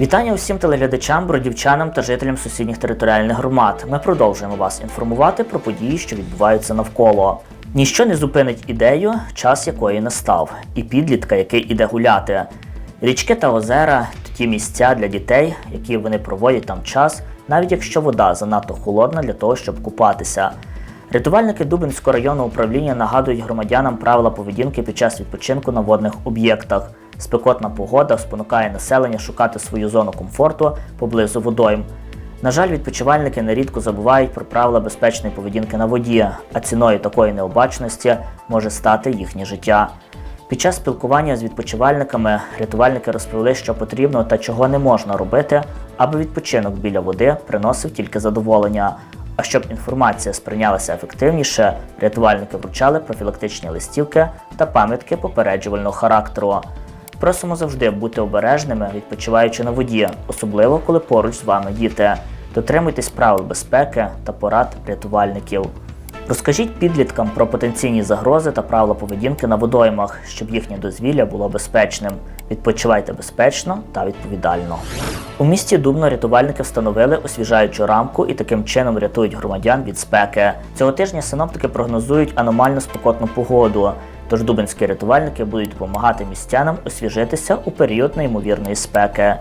Вітання усім телеглядачам, бродівчанам та жителям сусідніх територіальних громад. Ми продовжуємо вас інформувати про події, що відбуваються навколо. Ніщо не зупинить ідею, час якої настав, і підлітка, який іде гуляти. Річки та озера ті місця для дітей, які вони проводять там час, навіть якщо вода занадто холодна для того, щоб купатися. Рятувальники Дубинського районного управління нагадують громадянам правила поведінки під час відпочинку на водних об'єктах. Спекотна погода спонукає населення шукати свою зону комфорту поблизу водойм. На жаль, відпочивальники нерідко забувають про правила безпечної поведінки на воді, а ціною такої необачності може стати їхнє життя. Під час спілкування з відпочивальниками рятувальники розповіли, що потрібно та чого не можна робити, аби відпочинок біля води приносив тільки задоволення. А щоб інформація сприйнялася ефективніше, рятувальники вручали профілактичні листівки та пам'ятки попереджувального характеру. Просимо завжди бути обережними, відпочиваючи на воді, особливо коли поруч з вами діти. Дотримуйтесь правил безпеки та порад рятувальників. Розкажіть підліткам про потенційні загрози та правила поведінки на водоймах, щоб їхнє дозвілля було безпечним. Відпочивайте безпечно та відповідально. У місті Дубно рятувальники встановили освіжаючу рамку і таким чином рятують громадян від спеки. Цього тижня синоптики прогнозують аномально спекотну погоду. Тож дубинські рятувальники будуть допомагати містянам освіжитися у період неймовірної спеки.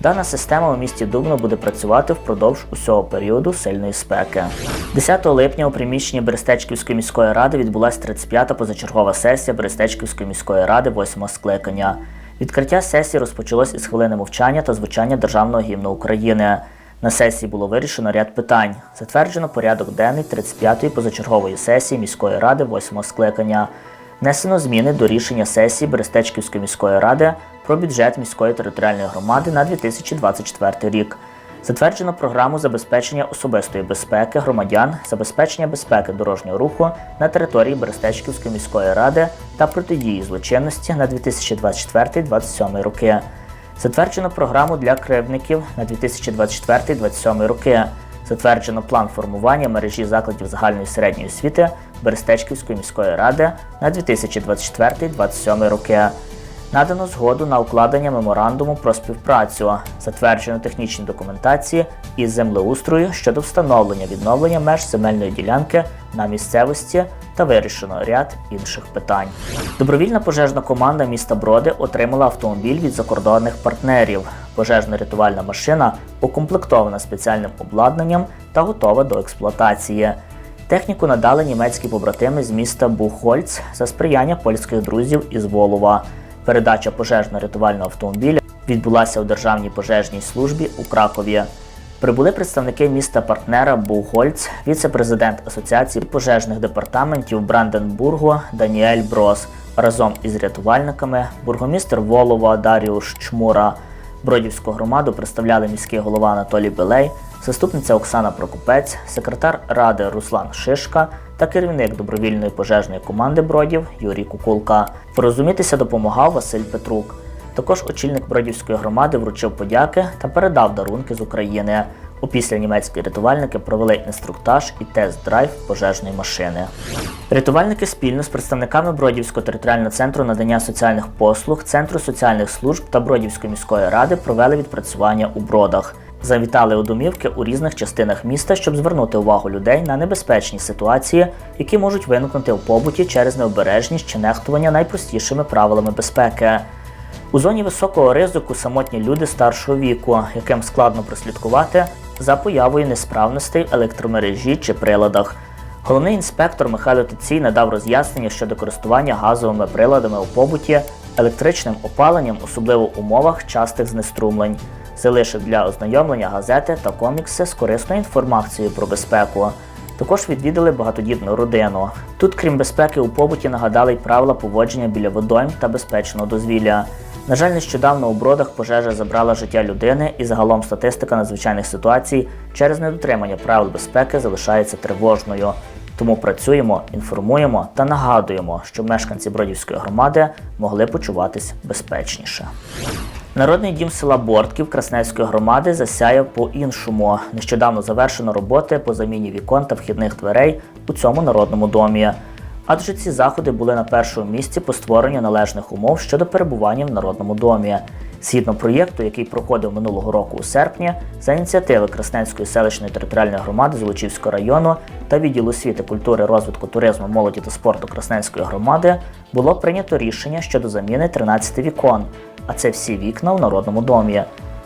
Дана система у місті Дубно буде працювати впродовж усього періоду сильної спеки. 10 липня у приміщенні Берестечківської міської ради відбулася 35-та позачергова сесія Берестечківської міської ради 8 скликання. Відкриття сесії розпочалось із хвилини мовчання та звучання державного гімну України. На сесії було вирішено ряд питань. Затверджено порядок денний 35-ї позачергової сесії міської ради 8 скликання. Внесено зміни до рішення сесії Берестечківської міської ради про бюджет міської територіальної громади на 2024 рік. Затверджено програму забезпечення особистої безпеки громадян, забезпечення безпеки дорожнього руху на території Берестечківської міської ради та протидії злочинності на 2024-2027 роки. Затверджено програму для кривдників на 2024-2027 роки. Затверджено план формування мережі закладів загальної середньої освіти Берестечківської міської ради на 2024-2027 роки. Надано згоду на укладення меморандуму про співпрацю, затверджено технічні документації із землеустрою щодо встановлення відновлення меж земельної ділянки на місцевості та вирішено ряд інших питань. Добровільна пожежна команда міста Броди отримала автомобіль від закордонних партнерів. Пожежно-рятувальна машина укомплектована спеціальним обладнанням та готова до експлуатації. Техніку надали німецькі побратими з міста Бухольц за сприяння польських друзів із Волова. Передача пожежно-рятувального автомобіля відбулася у Державній пожежній службі у Кракові. Прибули представники міста партнера Бухольц, віце-президент Асоціації пожежних департаментів Бранденбургу Даніель Брос разом із рятувальниками, бургомістр Волова Даріуш Чмура. Бродівську громаду представляли міський голова Анатолій Белей, заступниця Оксана Прокупець, секретар ради Руслан Шишка та керівник добровільної пожежної команди Бродів Юрій Кукулка. Порозумітися допомагав Василь Петрук. Також очільник Бродівської громади вручив подяки та передав дарунки з України. Опісля німецькі рятувальники провели інструктаж і тест-драйв пожежної машини. Рятувальники спільно з представниками Бродівського територіального центру надання соціальних послуг, Центру соціальних служб та Бродівської міської ради провели відпрацювання у бродах. Завітали у домівки у різних частинах міста, щоб звернути увагу людей на небезпечні ситуації, які можуть виникнути у побуті через необережність чи нехтування найпростішими правилами безпеки. У зоні високого ризику самотні люди старшого віку, яким складно прослідкувати за появою несправностей електромережі чи приладах. Головний інспектор Михайло Тицій надав роз'яснення щодо користування газовими приладами у побуті, електричним опаленням, особливо в умовах частих знеструмлень. Залишив для ознайомлення газети та комікси з корисною інформацією про безпеку. Також відвідали багатодітну родину. Тут, крім безпеки, у побуті нагадали й правила поводження біля водойм та безпечного дозвілля. На жаль, нещодавно у бродах пожежа забрала життя людини, і загалом статистика надзвичайних ситуацій через недотримання правил безпеки залишається тривожною. Тому працюємо, інформуємо та нагадуємо, щоб мешканці Бродівської громади могли почуватись безпечніше. Народний дім села Бортків Краснецької громади засяяв по-іншому. Нещодавно завершено роботи по заміні вікон та вхідних дверей у цьому народному домі. Адже ці заходи були на першому місці по створенню належних умов щодо перебування в народному домі. Згідно проєкту, який проходив минулого року у серпні, за ініціативи Красненської селищної територіальної громади Золочівського району та відділу освіти, культури, розвитку туризму, молоді та спорту Красненської громади було прийнято рішення щодо заміни 13 вікон, а це всі вікна в народному домі,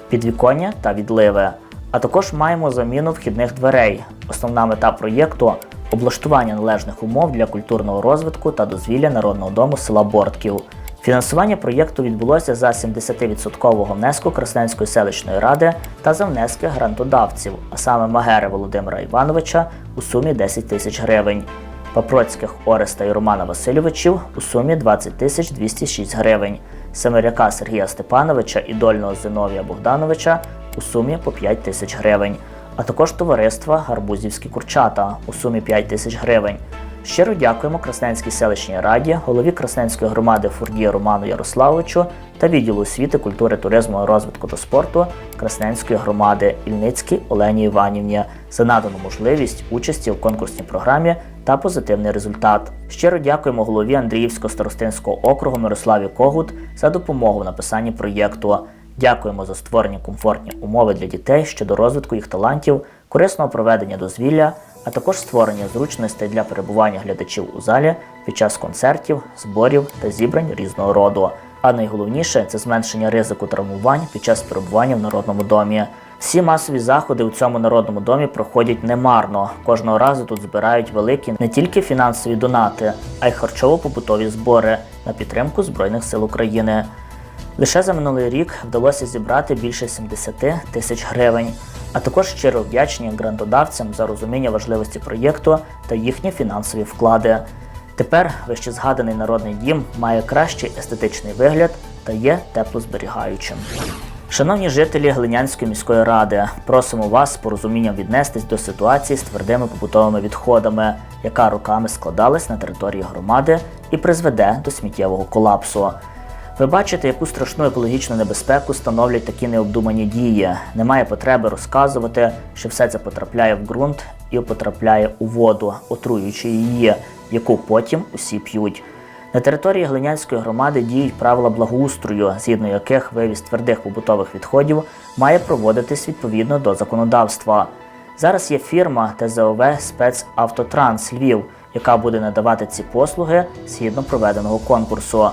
підвіконня та відливи. А також маємо заміну вхідних дверей. Основна мета проєкту облаштування належних умов для культурного розвитку та дозвілля народного дому села Бортків. Фінансування проєкту відбулося за 70% внеску Красненської селищної ради та за внески грантодавців, а саме Магери Володимира Івановича у сумі 10 тисяч гривень, Папроцьких Ореста і Романа Васильовичів у сумі 20 тисяч 206 гривень, Семиряка Сергія Степановича і Дольного Зиновія Богдановича у сумі по 5 тисяч гривень, а також товариства Гарбузівські курчата у сумі 5 тисяч гривень. Щиро дякуємо Красненській селищній раді, голові Красненської громади Фурдію Роману Ярославовичу та відділу освіти, культури, туризму, розвитку та спорту Красненської громади Ільницькій Олені Іванівні за надану можливість участі в конкурсній програмі та позитивний результат. Щиро дякуємо голові Андріївського старостинського округу Мирославі Когут за допомогу в написанні проєкту. Дякуємо за створені комфортні умови для дітей щодо розвитку їх талантів, корисного проведення дозвілля, а також створення зручностей для перебування глядачів у залі під час концертів, зборів та зібрань різного роду. А найголовніше це зменшення ризику травмувань під час перебування в народному домі. Всі масові заходи у цьому народному домі проходять немарно. Кожного разу тут збирають великі не тільки фінансові донати, а й харчово-побутові збори на підтримку Збройних сил України. Лише за минулий рік вдалося зібрати більше 70 тисяч гривень, а також щиро вдячні грантодавцям за розуміння важливості проєкту та їхні фінансові вклади. Тепер вище згаданий народний дім має кращий естетичний вигляд та є теплозберігаючим. Шановні жителі Глинянської міської ради, просимо вас з порозумінням віднестись до ситуації з твердими побутовими відходами, яка роками складалась на території громади і призведе до сміттєвого колапсу. Ви бачите, яку страшну екологічну небезпеку становлять такі необдумані дії. Немає потреби розказувати, що все це потрапляє в ґрунт і потрапляє у воду, отруюючи її, яку потім усі п'ють. На території Глинянської громади діють правила благоустрою, згідно яких вивіз твердих побутових відходів має проводитись відповідно до законодавства. Зараз є фірма ТЗОВ Спецавтотранс Львів, яка буде надавати ці послуги згідно проведеного конкурсу.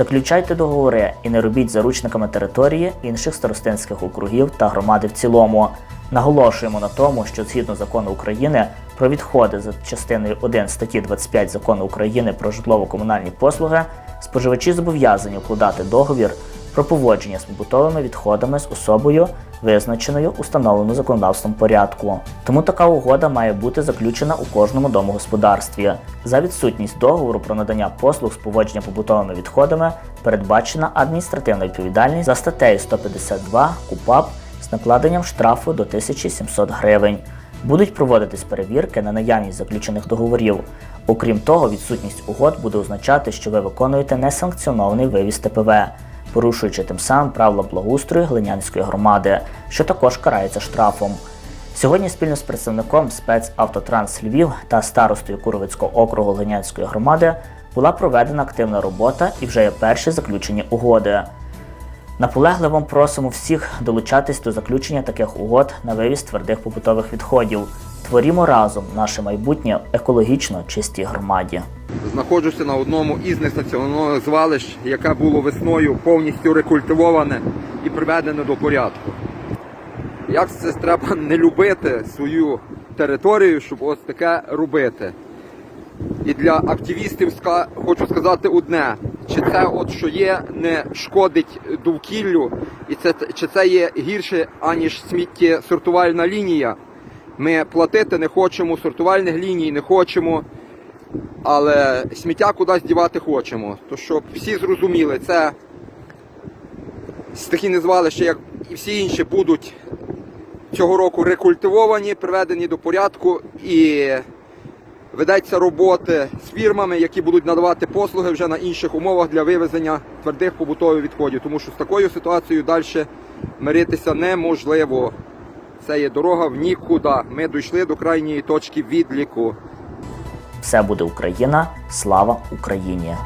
Заключайте договори і не робіть заручниками території інших старостинських округів та громади в цілому. Наголошуємо на тому, що згідно закону України про відходи за частиною 1 статті 25 закону України про житлово-комунальні послуги, споживачі зобов'язані укладати договір про поводження з побутовими відходами з особою, визначеною установлену законодавством порядку. Тому така угода має бути заключена у кожному домогосподарстві. За відсутність договору про надання послуг з поводження побутовими відходами передбачена адміністративна відповідальність за статтею 152 КУПАП з накладенням штрафу до 1700 гривень. Будуть проводитись перевірки на наявність заключених договорів. Окрім того, відсутність угод буде означати, що ви виконуєте несанкціонований вивіз ТПВ, порушуючи тим самим правила благоустрою Глинянської громади, що також карається штрафом. Сьогодні спільно з представником спецавтотранс Львів та старостою Куровицького округу Глинянської громади була проведена активна робота і вже є перші заключені угоди. Наполегливо просимо всіх долучатись до заключення таких угод на вивіз твердих побутових відходів. Творімо разом наше майбутнє екологічно чистій громаді. Знаходжуся на одному із нестаціонарних звалищ, яке було весною повністю рекультивоване і приведене до порядку. Як це треба не любити свою територію, щоб ось таке робити? І для активістів хочу сказати одне: чи це от що є, не шкодить довкіллю, і це чи це є гірше, аніж сміттєсортувальна лінія. Ми платити не хочемо, сортувальних ліній не хочемо, але сміття кудись дівати хочемо. То щоб всі зрозуміли, це такі незвалища, як і всі інші, будуть цього року рекультивовані, приведені до порядку і ведеться роботи з фірмами, які будуть надавати послуги вже на інших умовах для вивезення твердих побутових відходів. Тому що з такою ситуацією далі миритися неможливо. Це є дорога в нікуди. Ми дійшли до крайньої точки відліку. Все буде Україна! Слава Україні!